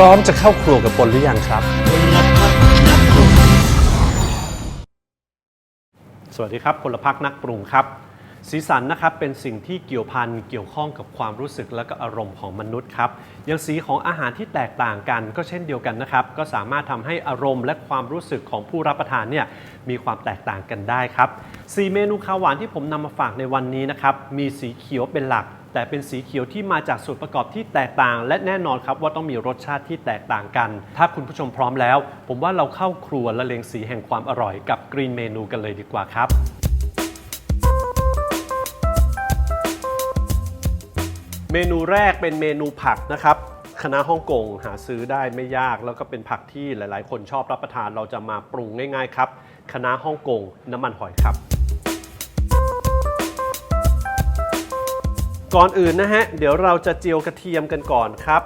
ร้อมจะเข้าครัวกับปนหรือยังครับ สวัสดีครับพลพักนักปรุงครับ สีสันนะครับเป็นสิ่งที่เกี่ยวพันเกี่ยวข้องกับความรู้สึกและก็อารมณ์ของมนุษย์ครับอย่างสีของอาหารที่แตกต่างกันก็เช่นเดียวกันนะครับ ก็สามารถทำให้อารมณ์และความรู้สึกของผู้รับประทานเนี่ยมีความแตกต่างกันได้ครับสีเมนูข้าวหวานที่ผมนำมาฝากในวันนี้นะครับมีสีเขียวเป็นหลัก แต่เป็นสีเขียวที่มาจากส่วนประกอบที่แตกต่าง และแน่นอนครับว่าต้องมีรสชาติที่แตกต่างกัน ถ้าคุณผู้ชมพร้อมแล้ว ผมว่าเราเข้าครัวละเลงสีแห่งความอร่อยกับกรีนเมนูกันเลยดีกว่าครับเมนูแรกเป็นเมนูผักนะครับคณะฮ่องกงหาซื้อได้ไม่ยาก แล้วก็เป็นผักที่หลาย ๆ คนชอบรับประทานเราจะมาปรุงง่าย ๆ ครับคณะฮ่องกงน้ำมันหอยครับ ก่อนอื่นนะฮะ เดี๋ยวเราจะเจียวกระเทียมกันก่อนครับ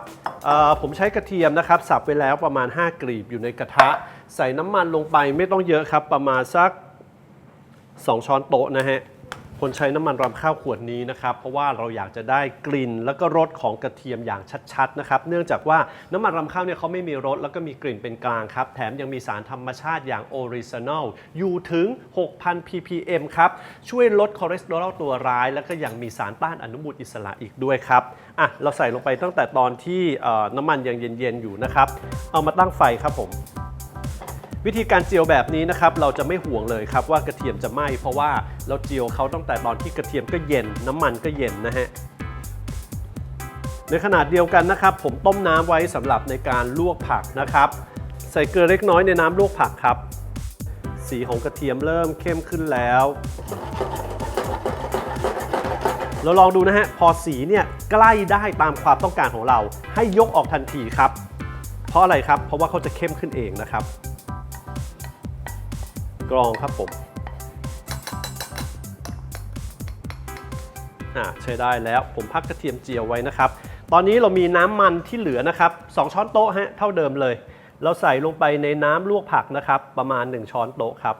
ผมใช้กระเทียมนะครับ สับไปแล้วประมาณ 5 กลีบอยู่ในกระทะ ใส่น้ำมันลงไปไม่ต้องเยอะครับ ประมาณสัก 2 ช้อนโต๊ะนะฮะ คนใช้น้ำมันรำข้าวขวดนี้นะครับเพราะว่าเราอยากจะได้กลิ่นแล้วก็รสของกระเทียมอย่างชัดๆนะครับเนื่องจากว่าน้ำมันรำข้าวเนี่ยเขาไม่มีรสแล้วก็มีกลิ่นเป็นกลางครับแถมยังมีสารธรรมชาติอย่างออริจินอลอยู่ถึง 6,000 ppm ครับช่วยลดคอเลสเตอรอลตัวร้าย แล้วก็ยังมีสารต้านอนุมูลอิสระอีกด้วยครับอะเราใส่ลงไปตั้งแต่ตอนที่น้ำมันยังเย็นๆอยู่นะครับเอามาตั้งไฟครับผม วิธีการเจียวแบบนี้นะครับเราจะไม่ห่วงเลยครับว่ากระเทียมจะไหม้เพราะว่าเราเจียวเขาตั้งแต่ตอนที่กระเทียมก็เย็น น้ำมันก็เย็นนะฮะในขนาดเดียวกันนะครับ ผมต้มน้ำไว้สำหรับในการลวกผักนะครับ ใส่เกลือเล็กน้อยในน้ำลวกผักครับ สีของกระเทียมเริ่มเข้มขึ้นแล้ว เราลองดูนะฮะพอสีเนี่ยใกล้ได้ตามความต้องการของเรา ให้ยกออกทันทีครับ เพราะอะไรครับ เพราะว่าเขาจะเข้มขึ้นเองนะครับ รองครับผมใช้ได้แล้วผมพักกระเทียมเจียวไว้นะครับ ตอนนี้เรามีน้ำมันที่เหลือนะครับ 2 ช้อนโต๊ะฮะเท่าเดิมเลย เราใส่ลงไปในน้ำลวกผักนะครับ ประมาณ 1 ช้อนโต๊ะครับ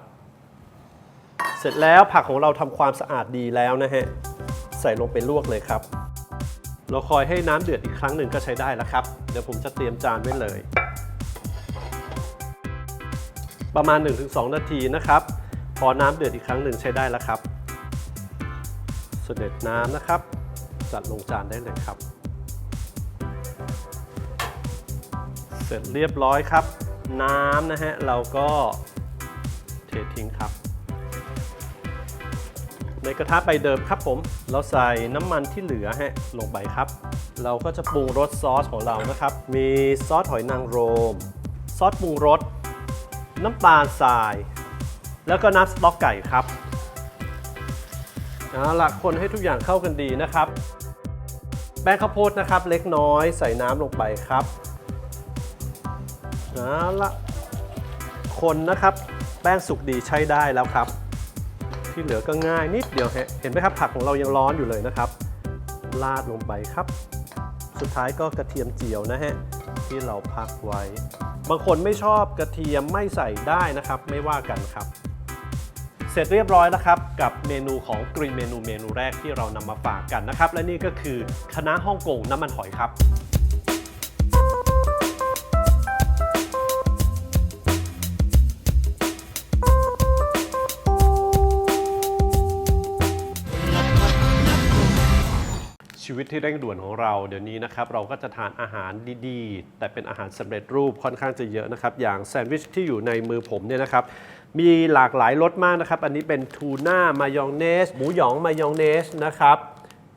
เสร็จแล้วผักของเราทำความสะอาดดีแล้วนะฮะ ใส่ลงไปลวกเลยครับ เราคอยให้น้ำเดือดอีกครั้งหนึ่งก็ใช้ได้แล้วครับ เดี๋ยวผมจะเตรียมจานไว้เลย ประมาณ 1-2 นาทีนะครับ พอน้ำเดือดอีกครั้งหนึ่งใช้ได้แล้วครับเสด็จน้ำนะครับ จัดลงจานได้เลยครับ เสร็จเรียบร้อยครับ น้ำนะฮะเราก็เททิ้งครับ ในกระทะใบเดิมครับผม เราใส่น้ำมันที่เหลือฮะลงไปครับ เราก็จะปรุงรสซอสของเรานะครับ มีซอสหอยนางรม ซอสปรุงรส น้ำตาลทราย แล้วก็น้ำสต๊อกไก่ครับเอาละคนให้ทุกอย่างเข้ากันดีนะครับ แป้งข้าวโพดนะครับ เล็กน้อยใส่น้ำลงไปครับเอาละคนนะครับ แป้งสุกดีใช้ได้แล้วครับ ที่เหลือก็ง่ายนิดเดียวฮะเห็นไหมครับ ผักของเรายังร้อนอยู่เลยนะครับลาดลงไปครับ สุดท้ายก็กระเทียมเจียวนะฮะที่เราพักไว้ บางคนไม่ชอบกระเทียมไม่ใส่ได้นะครับ ไม่ว่ากันครับ เสร็จเรียบร้อยแล้วครับ กับเมนูของกรีนเมนูเมนูแรกที่เรานำมาฝากกันนะครับ และนี่ก็คือคณะฮ่องกงน้ำมันหอยครับ วิตที่เร่งด่วนของเราเดี๋ยวนี้นะครับเราก็จะทานอาหารดีๆ แต่เป็นอาหารสำเร็จรูปค่อนข้างจะเยอะนะครับ อย่างแซนด์วิชที่อยู่ในมือผมเนี่ยนะครับมีหลากหลายรสมากนะครับ อันนี้เป็นทูน่ามายองเนส หมูหยองมายองเนสนะครับ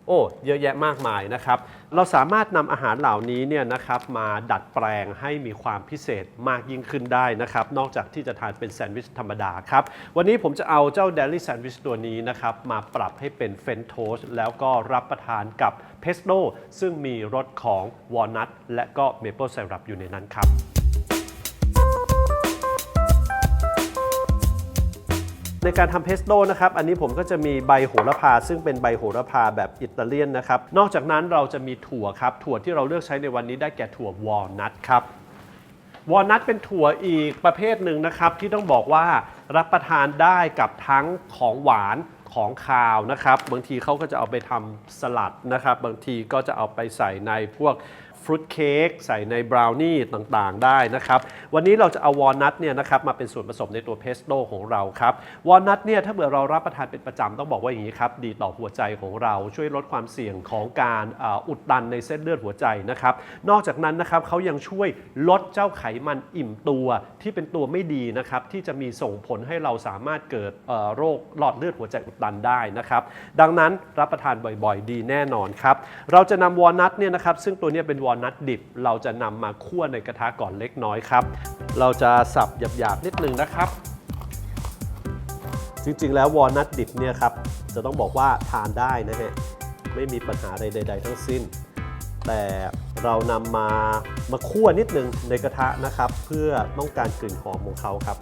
โอ้เยอะแยะมากมายนะครับ เราสามารถนำอาหารเหล่านี้เนี่ยนะครับมาดัดแปลงให้มีความพิเศษมากยิ่งขึ้นได้นะครับ นอกจากที่จะทานเป็นแซนด์วิชธรรมดาครับ วันนี้ผมจะเอาเจ้าเดลี่แซนด์วิชตัวนี้นะครับ มาปรับให้เป็นเฟนโทสแล้วก็รับประทานกับเพสโต้ซึ่งมีรสของวอลนัทและก็เมเปิลไซรัปอยู่ในนั้นครับ ในการทำเพสโต้นะครับ อันนี้ผมก็จะมีใบโหระพา ซึ่งเป็นใบโหระพาแบบอิตาเลียนนะครับ นอกจากนั้นเราจะมีถั่วครับ ถั่วที่เราเลือกใช้ในวันนี้ได้แก่ถั่ววอลนัทครับวอลนัทเป็นถั่วอีกประเภทหนึ่งนะครับ ที่ต้องบอกว่ารับประทานได้กับทั้งของหวานของคาวนะครับ บางทีเขาก็จะเอาไปทำสลัดนะครับ บางทีก็จะเอาไปใส่ในพวก ฟรุตเค้กใส่ในบราวนี่ต่างๆ ได้นะครับ วันนี้เราจะเอาวอลนัทเนี่ยนะครับมาเป็นส่วนผสมในตัวเพสโต้ของเราครับ วอลนัทเนี่ยถ้าเกิดเรารับประทานเป็นประจำต้องบอกว่าอย่างนี้ครับ ดีต่อหัวใจของเราช่วยลดความเสี่ยงของการอุดตันในเส้นเลือดหัวใจนะครับ นอกจากนั้นนะครับเขายังช่วยลดเจ้าไขมันอิ่มตัวที่เป็นตัวไม่ดีนะครับที่จะมีส่งผลให้เราสามารถเกิดโรคหลอดเลือดหัวใจอุดตันได้นะครับ ดังนั้นรับประทานบ่อยๆ ดีแน่นอนครับ เราจะนำวอลนัทเนี่ยนะครับซึ่งตัวนี้เป็นวอลนัทดิบ เราจะนำมาคั่วในกระทะก่อนเล็กน้อยครับ เราจะสับหยาบๆนิดนึงนะครับ จริงๆ แล้ววอลนัทดิบเนี่ยครับจะต้องบอกว่าทานได้นะฮะไม่มีปัญหาใด ๆ ทั้งสิ้น แต่เรานำมามาคั่วนิดนึงในกระทะนะครับ เพื่อต้องการกลิ่นหอมของเขาครับ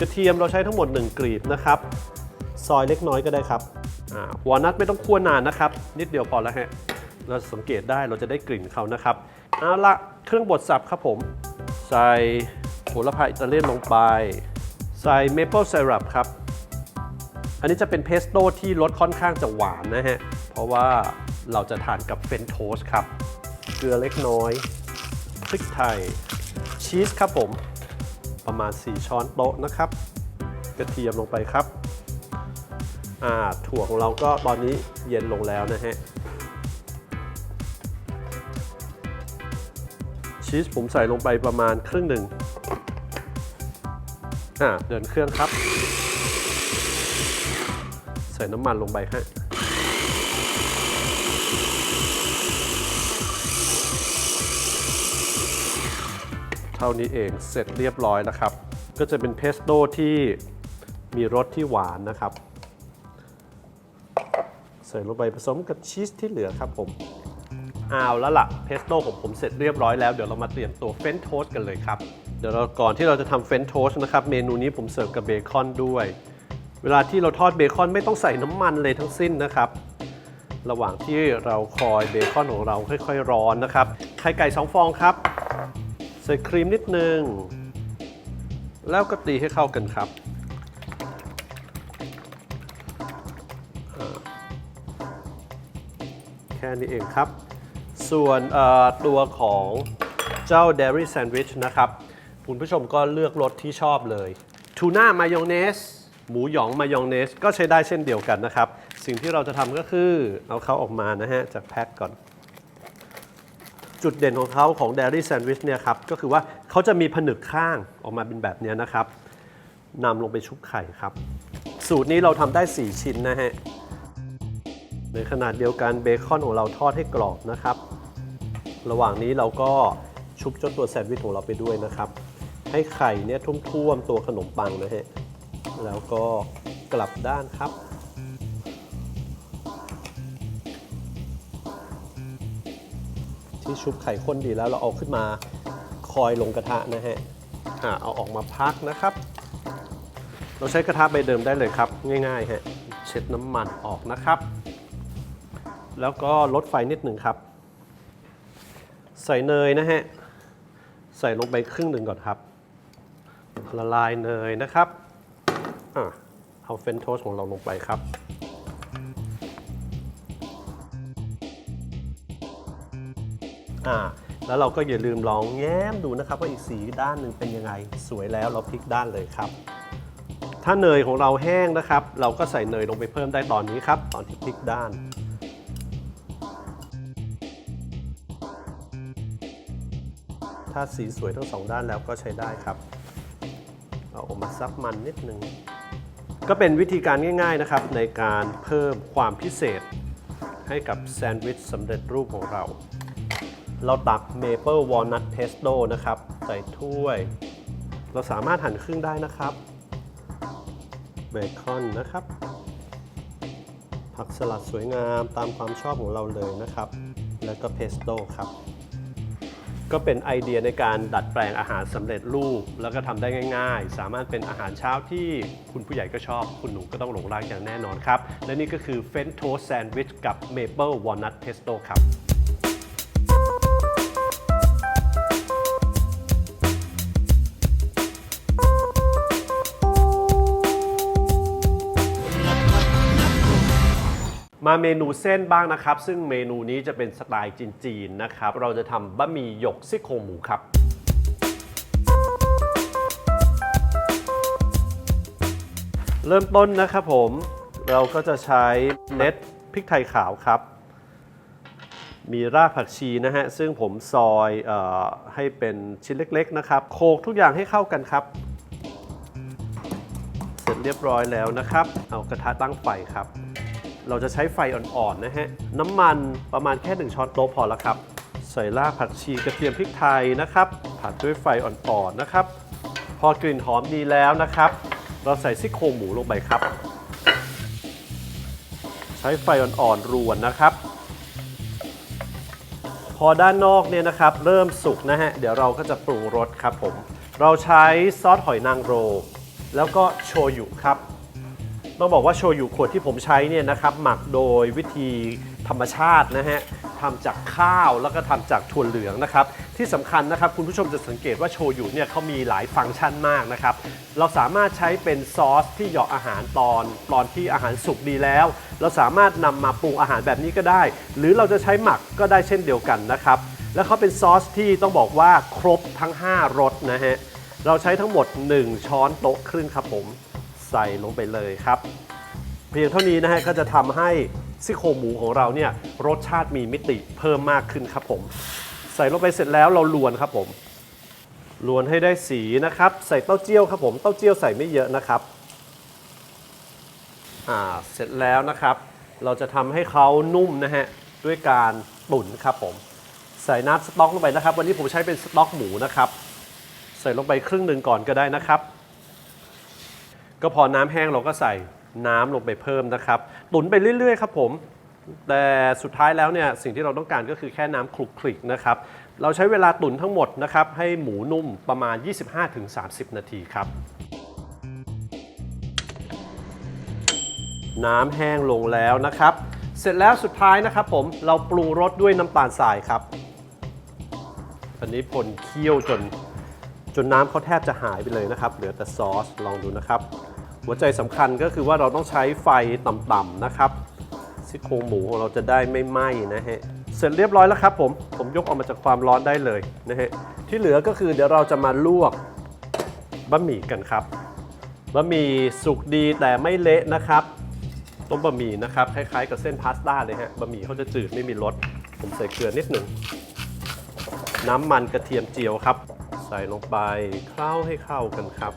กระเทียมเราใช้ทั้งหมด 1 กลีบนะครับ ซอยเล็กน้อยก็ได้ครับอาวอลนัทไม่ต้องคั่วนานนะครับ นิดเดียวพอแล้วฮะ เราสังเกตได้เราจะได้กลิ่นเขานะครับเอาละเครื่องบดสับครับผม ใส่โหระพาอิตาเลียนลงไป ใส่เมเปิลไซรัปครับ อันนี้จะเป็นเพสโต้ที่รสค่อนข้างจะหวานนะฮะ เพราะว่าเราจะทานกับเฟนโทสต์ครับ เกลือเล็กน้อยพริกไทย ชีสครับผม ประมาณ 4 ช้อนโต๊ะนะครับ กระเทียมลงไปครับ อ่าถั่วของเราก็ตอนนี้เย็นลงแล้วนะฮะ ชีสผมใส่ลงไปประมาณครึ่งหนึ่งอ่าเดินเครื่องครับ ใส่น้ำมันลงไปฮะเท่านี้เองเสร็จเรียบร้อยแล้วครับ ก็จะเป็นเพสโต้ที่มีรสที่หวานนะครับ ใส่ลงไปผสมกับชีสที่เหลือครับผม อาแล้วล่ะเพสโต้ของผมเสร็จเรียบร้อยแล้ว เดี๋ยวเรามาเตรียมตัวเฟรนช์โทสกันเลยครับ เดี๋ยวเราก่อนที่เราจะทำเฟรนช์โทสนะครับ เมนูนี้ผมเสิร์ฟกับเบคอนด้วย เวลาที่เราทอดเบคอนไม่ต้องใส่น้ำมันเลยทั้งสิ้นนะครับ ระหว่างที่เราคอยเบคอนของเราค่อยๆร้อนนะครับ ไข่ไก่2ฟองครับ ใส่ครีมนิดนึง แล้วก็ตีให้เข้ากันครับแค่นี้เองครับ ส่วนตัวของเจ้า Dairy Sandwich นะครับ คุณผู้ชมก็เลือกรสที่ชอบเลยทูน่ามายองเนสหมูหยองมายองเนสก็ใช้ได้เช่นเดียวกันนะครับ สิ่งที่เราจะทำก็คือเอาเขาออกมานะฮะ จากแพ็คก่อน จุดเด่นของเขาของ Dairy Sandwich เนี่ยครับ ก็คือว่าเขาจะมีผนึกข้างออกมาเป็นแบบนี้นะครับนำลงไปชุบไข่ครับ สูตรนี้เราทำได้ 4 ชิ้นนะฮะในขนาดเดียวกันเบคอนของเราทอดให้กรอบนะครับ ระหว่างนี้เราก็ชุบจ้าตัวแซนด์วิชของเราไปด้วยนะครับ ให้ไข่เนี่ยท่วมๆตัวขนมปังนะฮะแล้วก็กลับด้านครับ ที่ชุบไข่ข้นดีแล้วเราเอาขึ้นมาคอยลงกระทะนะฮะเอาออกมาพักนะครับ เราใช้กระทะใบเดิมได้เลยครับ ง่ายๆฮะเช็ดน้ำมันออกนะครับ แล้วก็ลดไฟนิดหนึ่งครับ ใส่เนยนะฮะ ใส่ลงไปครึ่งหนึ่งก่อนครับ ละลายเนยนะครับอะเอาเฟนโทสของเราลงไปครับ อ่าแล้วเราก็อย่าลืมลองแง้มดูนะครับ ว่าอีกสีด้านหนึ่งเป็นยังไง สวยแล้วเราพลิกด้านเลยครับ ถ้าเนยของเราแห้งนะครับ เราก็ใส่เนยลงไปเพิ่มได้ตอนนี้ครับ ตอนที่พลิกด้าน ถ้าสีสวยทั้งสองด้านแล้วก็ใช้ได้ครับ เอาออกมาซับมันนิดนึง ก็เป็นวิธีการง่าย ๆนะครับ ในการเพิ่มความพิเศษ ให้กับแซนด์วิชสำเร็จรูปของเรา เราตักเมเปิลวอลนัทเพสโต้นะครับ ใส่ถ้วย เราสามารถหั่นครึ่งได้นะครับเบคอนนะครับ ผักสลัดสวยงามตามความชอบของเราเลยนะครับ แล้วก็เพสโต้ครับ ก็เป็นไอเดียในการดัดแปลงอาหารสำเร็จรูป แล้วก็ทำได้ง่าย ๆ สามารถเป็นอาหารเช้าที่คุณผู้ใหญ่ก็ชอบ คุณหนูก็ต้องหลงรักอย่างแน่นอนครับ และนี่ก็คือเฟนโทสแซนด์วิชกับเมเปิลวอลนัทเพสโต้ครับ มาเมนูเส้นบ้างนะครับ ซึ่งเมนูนี้จะเป็นสไตล์จีนๆนะครับ เราจะทำบะหมี่หยกซี่โครงหมูครับ เริ่มต้นนะครับผมเราก็จะใช้เน็ตพริกไทยขาวครับ มีรากผักชีนะฮะ ซึ่งผมซอยออให้เป็นชิ้นเล็ก ๆ นะครับโขลกทุกอย่างให้เข้ากันครับ เสร็จเรียบร้อยแล้วนะครับ เอากระทะตั้งไฟครับ เราจะใช้ไฟอ่อนๆนะฮะ น้ำมันประมาณแค่ 1 ช้อนโต๊ะพอแล้วครับ ใส่รากผักชีกระเทียมพริกไทยนะครับ ผัดด้วยไฟอ่อนๆนะครับ พอกลิ่นหอมดีแล้วนะครับ เราใส่ซี่โครงหมูลงไปครับ ใช้ไฟอ่อนๆรวนนะครับพอด้านนอกเนี่ยนะครับเริ่มสุกนะฮะ เดี๋ยวเราก็จะปรุงรสครับผม เราใช้ซอสหอยนางรมแล้วก็โชยุครับ ต้องบอกว่าโชยุขวดที่ผมใช้เนี่ยนะครับหมักโดยวิธีธรรมชาตินะฮะทำจากข้าวแล้วก็ทำจากถั่วเหลืองนะครับ ที่สำคัญนะครับคุณผู้ชมจะสังเกตว่าโชยุเนี่ยเขามีหลายฟังก์ชันมากนะครับ เราสามารถใช้เป็นซอสที่เหยาะอาหารตอนตอนที่อาหารสุกดีแล้ว เราสามารถนำมาปรุงอาหารแบบนี้ก็ได้ หรือเราจะใช้หมักก็ได้เช่นเดียวกันนะครับ แล้วเขาเป็นซอสที่ต้องบอกว่าครบทั้ง 5รสนะฮะเราใช้ทั้งหมด 1 ช้อนโต๊ะครึ่งครับผม ใส่ลงไปเลยครับ เพียงเท่านี้นะฮะก็จะทำให้ซี่โครงหมูของเราเนี่ยรสชาติมีมิติเพิ่มมากขึ้นครับผม ใส่ลงไปเสร็จแล้วเราลวนครับผมลวนให้ได้สีนะครับ ใส่เต้าเจี้ยวครับผมเต้าเจี้ยวใส่ไม่เยอะนะครับอ่าเสร็จแล้วนะครับ เราจะทำให้เขานุ่มนะฮะด้วยการตุ๋นครับผม ใส่น้ำสต๊อกลงไปนะครับ วันนี้ผมใช้เป็นสต๊อกหมูนะครับ ใส่ลงไปครึ่งหนึ่งก่อนก็ได้นะครับ ก็พอน้ำแห้งเราก็ใส่น้ำลงไปเพิ่มนะครับ ตุ๋นไปเรื่อย ๆ ครับผม แต่สุดท้ายแล้วเนี่ยสิ่งที่เราต้องการก็คือแค่น้ำคลุกคลิกนะครับ เราใช้เวลาตุ๋นทั้งหมดนะครับ ให้หมูนุ่มประมาณ 25-30 นาทีครับ น้ำแห้งลงแล้วนะครับ เสร็จแล้วสุดท้ายนะครับผมเราปรุงรสด้วยน้ำตาลทรายครับอันนี้พลเคี่ยวจนจนน้ำเขาแทบจะหายไปเลยนะครับ เหลือแต่ซอส ลองดูนะครับ หัวใจสำคัญก็คือว่าเราต้องใช้ไฟต่ำๆนะครับซี่โครงหมูของเราจะได้ไม่ไหม้นะฮะเสร็จเรียบร้อยแล้วครับผมผมยกออกมาจากความร้อนได้เลยนะฮะที่เหลือก็คือเดี๋ยวเราจะมาลวกบะหมี่กันครับบะหมี่สุกดีแต่ไม่เละนะครับต้มบะหมี่นะครับคล้ายๆกับเส้นพาสต้าเลยฮะบะหมี่เขาจะจืดไม่มีรสผมใส่เกลือนิดหนึ่งน้ำมันกระเทียมเจียวครับ ใส่ลงไปเคล้าให้เข้ากันครับ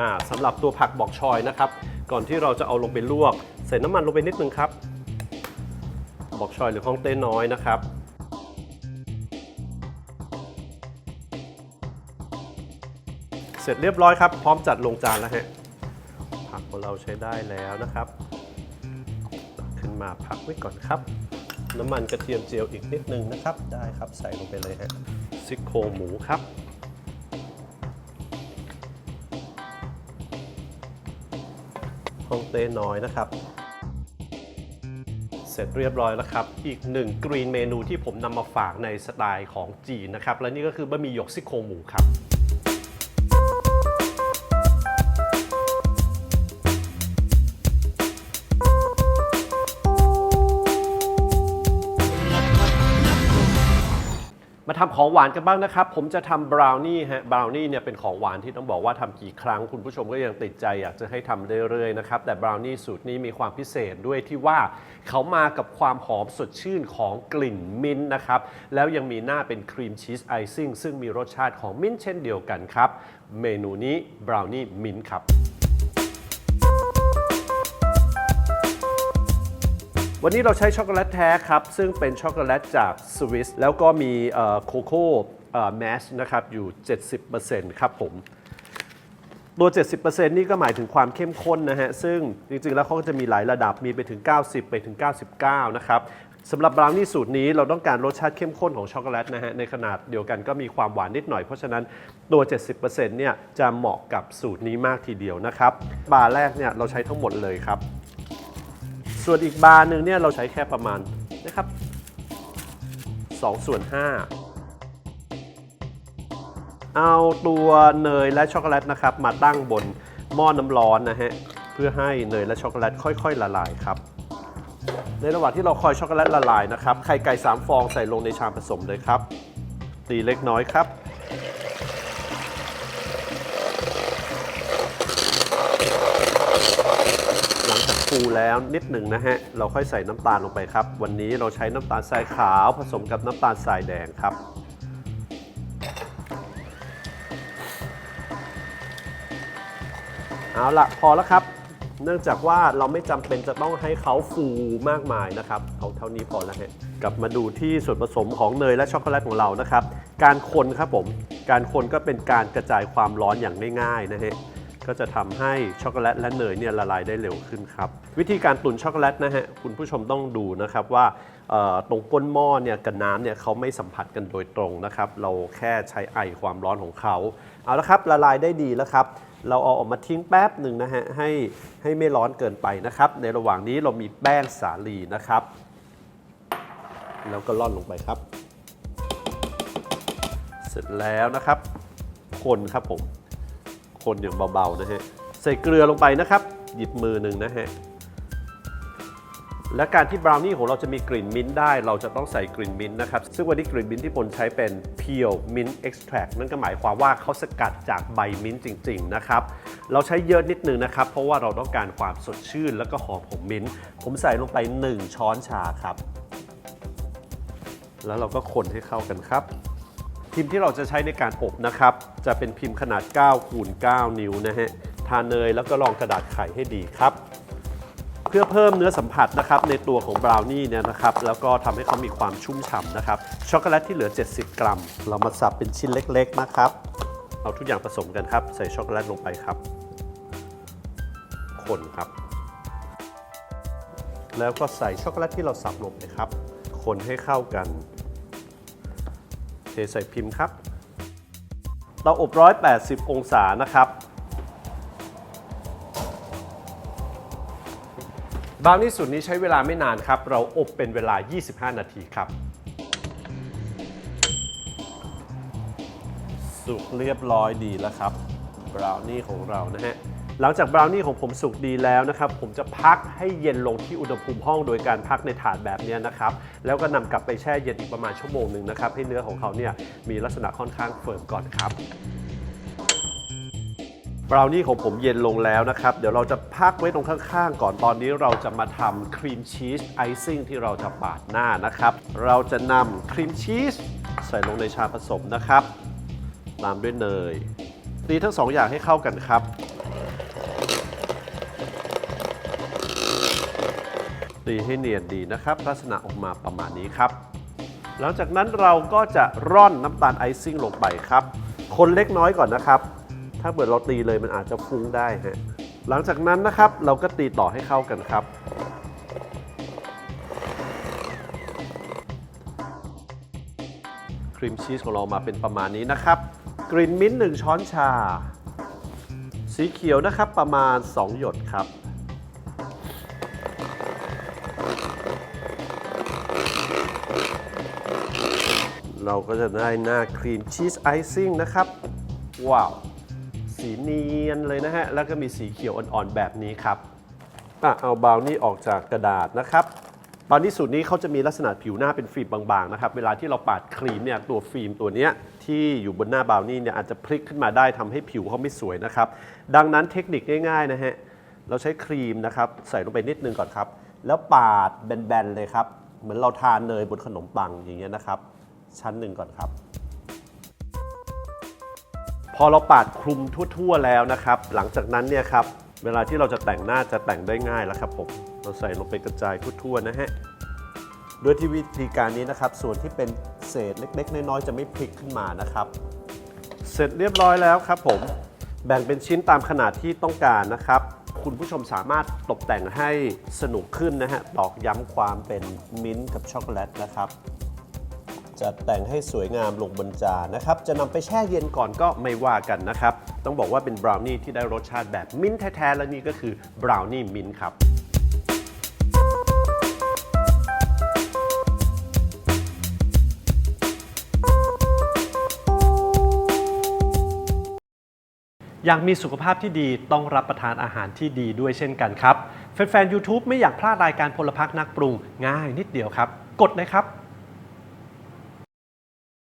อ่าสำหรับตัวผักบอกชอยนะครับ ก่อนที่เราจะเอาลงไปลวก ใส่น้ำมันลงไปนิดนึงครับ บอกชอยหรือข้องเต้น้อยนะครับเสร็จเรียบร้อยครับ พร้อมจัดลงจานแล้วฮะผักของเราใช้ได้แล้วนะครับ ขึ้นมาพักไว้ก่อนครับ น้ำมันกระเทียมเจียวอีกนิดนึงนะครับ ได้ครับใส่ลงไปเลยฮะซี่โคหมูครับ ฮ่องเต้น้อยนะครับ เสร็จเรียบร้อยแล้วครับ อีกหนึ่งกรีนเมนูที่ผมนำมาฝากในสไตล์ของจีนนะครับ และนี่ก็คือบะหมี่หยกซี่โครงหมูครับ ทำของหวานกันบ้างนะครับ ผมจะทำบราวนี่ฮะ บราวนี่เนี่ยเป็นของหวานที่ต้องบอกว่าทำกี่ครั้ง คุณผู้ชมก็ยังติดใจอยากจะให้ทำเรื่อยๆนะครับ แต่บราวนี่สูตรนี้มีความพิเศษด้วยที่ว่าเขามากับความหอมสดชื่นของกลิ่นมิ้นท์นะครับ แล้วยังมีหน้าเป็นครีมชีสไอซิ่งซึ่งมีรสชาติของมิ้นท์เช่นเดียวกันครับ เมนูนี้บราวนี่มิ้นท์ครับ วันนี้เราใช้ช็อกโกแลตแท้ครับ ซึ่งเป็นช็อกโกแลตจากสวิสแล้วก็มีโคโค่แมสนะครับอยู่ 70%ครับผมตัว 70%นี่ก็หมายถึงความเข้มข้นนะฮะ ซึ่งจริงๆ แล้วเขาก็จะมีหลายระดับ มีไปถึง 90 ไปถึง 99 นะครับสำหรับบราวนี่สูตรนี้เราต้องการรสชาติเข้มข้นของช็อกโกแลตนะฮะ ในขนาดเดียวกันก็มีความหวานนิดหน่อย เพราะฉะนั้นตัว 70%เนี่ยจะเหมาะกับสูตรนี้มากทีเดียวนะครับ บาร์แรกเนี่ยเราใช้ทั้งหมดเลยครับ ส่วนอีกบาร์หนึ่งเนี่ยเราใช้แค่ประมาณนะครับ2ส่วน5เอาตัวเนยและช็อกโกแลตนะครับ มาตั้งบนหม้อน้ำร้อนนะฮะเพื่อให้เนยและช็อกโกแลตค่อย ๆ ละลายครับ ในระหว่างที่เราคอยช็อกโกแลตละลายนะครับไข่ไก่3ฟองใส่ลงในชามผสมเลยครับตีเล็กน้อยครับ หลังจาก ฟูแล้วนิดหนึ่งนะฮะ เราค่อยใส่น้ำตาลลงไปครับ วันนี้เราใช้น้ำตาลทรายขาวผสมกับน้ำตาลทรายแดงครับ เอาละพอแล้วครับ เนื่องจากว่าเราไม่จำเป็นจะต้องให้เขาฟูมากมายนะครับเอาเท่านี้พอแล้วฮะกลับมาดูที่ส่วนผสมของเนยและช็อกโกแลตของเรานะครับ การคนครับผม การคนก็เป็นการกระจายความร้อนอย่างง่ายๆนะฮะ ก็จะทำให้ช็อกโกแลตและเนยเนี่ยละลายได้เร็วขึ้นครับ วิธีการตุ๋นช็อกโกแลตนะฮะคุณผู้ชมต้องดูนะครับว่าตรงก้นหม้อเนี่ยกับน้ำเนี่ยเขาไม่สัมผัสกันโดยตรงนะครับ เราแค่ใช้ไอความร้อนของเขา เอาละครับละลายได้ดีแล้วครับ เราเอาออกมาทิ้งแป๊บหนึ่งนะฮะให้ให้ไม่ร้อนเกินไปนะครับ ในระหว่างนี้เรามีแป้งสาลีนะครับ แล้วก็ล่อนลงไปครับ เสร็จแล้วนะครับ คนครับผม คนอย่างเบาๆนะฮะใส่เกลือลงไปนะครับ หยิบมือหนึ่งนะฮะและการที่บราวนี่ของเราจะมีกลิ่นมิ้นท์ได้ เราจะต้องใส่กลิ่นมิ้นท์นะครับ ซึ่งวันนี้กลิ่นมิ้นท์ที่ปนใช้เป็น Peel Mint Extract นั่นก็หมายความว่าเขาสกัดจากใบมิ้นท์จริง ๆ นะครับ เราใช้เยอะนิดนึงนะครับ เพราะว่าเราต้องการความสดชื่น แล้วก็หอมของมิ้นท์ผมใส่ลงไป 1 ช้อนชาครับ แล้วเราก็คนให้เข้ากันครับ พิมพ์ที่เราจะใช้ในการอบนะครับ จะเป็นพิมพ์ขนาด 9 คูณ 9 นิ้วนะฮะ ทาเนยแล้วก็รองกระดาษไขให้ดีครับ เพื่อเพิ่มเนื้อสัมผัสนะครับในตัวของบราวนี่เนี่ยนะครับ แล้วก็ทำให้เขามีความชุ่มฉ่ำนะครับ ช็อกโกแลตที่เหลือ 70 กรัม เรามาสับเป็นชิ้นเล็กๆนะครับ เอาทุกอย่างผสมกันครับ ใส่ช็อกโกแลตลงไปครับ คนครับ แล้วก็ใส่ช็อกโกแลตที่เราสับลงไปครับ คนให้เข้ากัน ใส่พิมพ์ครับ เตาอบ 180 องศานะครับ บาวนี่สูตรนี้ใช้เวลาไม่นานครับ เราอบเป็นเวลา 25 นาทีครับ สุกเรียบร้อยดีแล้วครับบราวนี่ของเรานะฮะ หลังจากบราวนี่ของผมสุกดีแล้วนะครับผมจะพักให้เย็นลงที่อุณหภูมิห้องโดยการพักในถาดแบบนี้นะครับแล้วก็นำกลับไปแช่เย็นอีกประมาณชั่วโมงหนึ่งนะครับให้เนื้อของเขาเนี่ยมีลักษณะค่อนข้างเฟิร์มก่อนครับบราวนี่ของผมเย็นลงแล้วนะครับ เดี๋ยวเราจะพักไว้ตรงข้างๆ ก่อนตอนนี้เราจะมาทำครีมชีสไอซิ่งที่เราจะปาดหน้านะครับ เราจะนำครีมชีสใส่ลงในชาผสมนะครับ ตามด้วยเนยตีทั้งสองอย่างให้เข้ากันครับ ตีให้เนียนดีนะครับ ลักษณะออกมาประมาณนี้ครับ หลังจากนั้นเราก็จะร่อนน้ำตาลไอซิ่งลงไปครับ คนเล็กน้อยก่อนนะครับ ถ้าเกิดเราตีเลยมันอาจจะฟุ้งได้ฮะหลังจากนั้นนะครับเราก็ตีต่อให้เข้ากันครับครีมชีสของเรามาเป็นประมาณนี้นะครับกลิ่นมิ้นท์หนึ่งช้อนชา สีเขียวนะครับประมาณ 2 หยดครับ เราก็จะได้หน้าครีมชีสไอซิ่งนะครับ ว้าว สีเนียนเลยนะฮะ แล้วก็มีสีเขียวอ่อนๆแบบนี้ครับอะเอาบราวนี่ออกจากกระดาษนะครับบราวนี่สูตรนี้เขาจะมีลักษณะผิวหน้าเป็นฟิล์มบางๆนะครับ เวลาที่เราปาดครีมเนี่ยตัวฟิล์มตัวเนี้ยที่อยู่บนหน้าบราวนี่เนี่ยอาจจะพลิกขึ้นมาได้ทำให้ผิวเขาไม่สวยนะครับ ดังนั้นเทคนิคง่ายๆนะฮะเราใช้ครีมนะครับใส่ลงไปนิดนึงก่อนครับ แล้วปาดแบนๆเลยครับ เหมือนเราทานเนยบนขนมปังอย่างเงี้ยนะครับ ชั้นหนึ่งก่อนครับ พอเราปาดคลุมทั่วๆแล้วนะครับ หลังจากนั้นเนี่ยครับเวลาที่เราจะแต่งหน้าจะแต่งได้ง่ายแล้วครับผมเราใส่ลงไปกระจายทั่วๆนะฮะโดยที่วิธีการนี้นะครับ ส่วนที่เป็นเศษเล็ก ๆ น้อยๆจะไม่พลิกขึ้นมานะครับ เสร็จเรียบร้อยแล้วครับผมแบ่งเป็นชิ้นตามขนาดที่ต้องการนะครับ คุณผู้ชมสามารถตกแต่งให้สนุกขึ้นนะฮะตอกย้ำความเป็นมิ้นท์กับช็อกโกแลตนะครับ จัดแต่งให้สวยงามลงบนจานนะครับ จะนำไปแช่เย็นก่อนก็ไม่ว่ากันนะครับ ต้องบอกว่าเป็นบราวนี่ที่ได้รสชาติแบบมิ้นท์แท้ๆ และนี่ก็คือบราวนี่มิ้นท์ครับ อยากมีสุขภาพที่ดีต้องรับประทานอาหารที่ดีด้วยเช่นกันครับ แฟนๆ YouTube ไม่อยากพลาดรายการพลพักนักปรุงง่ายนิดเดียวครับ กดเลยครับ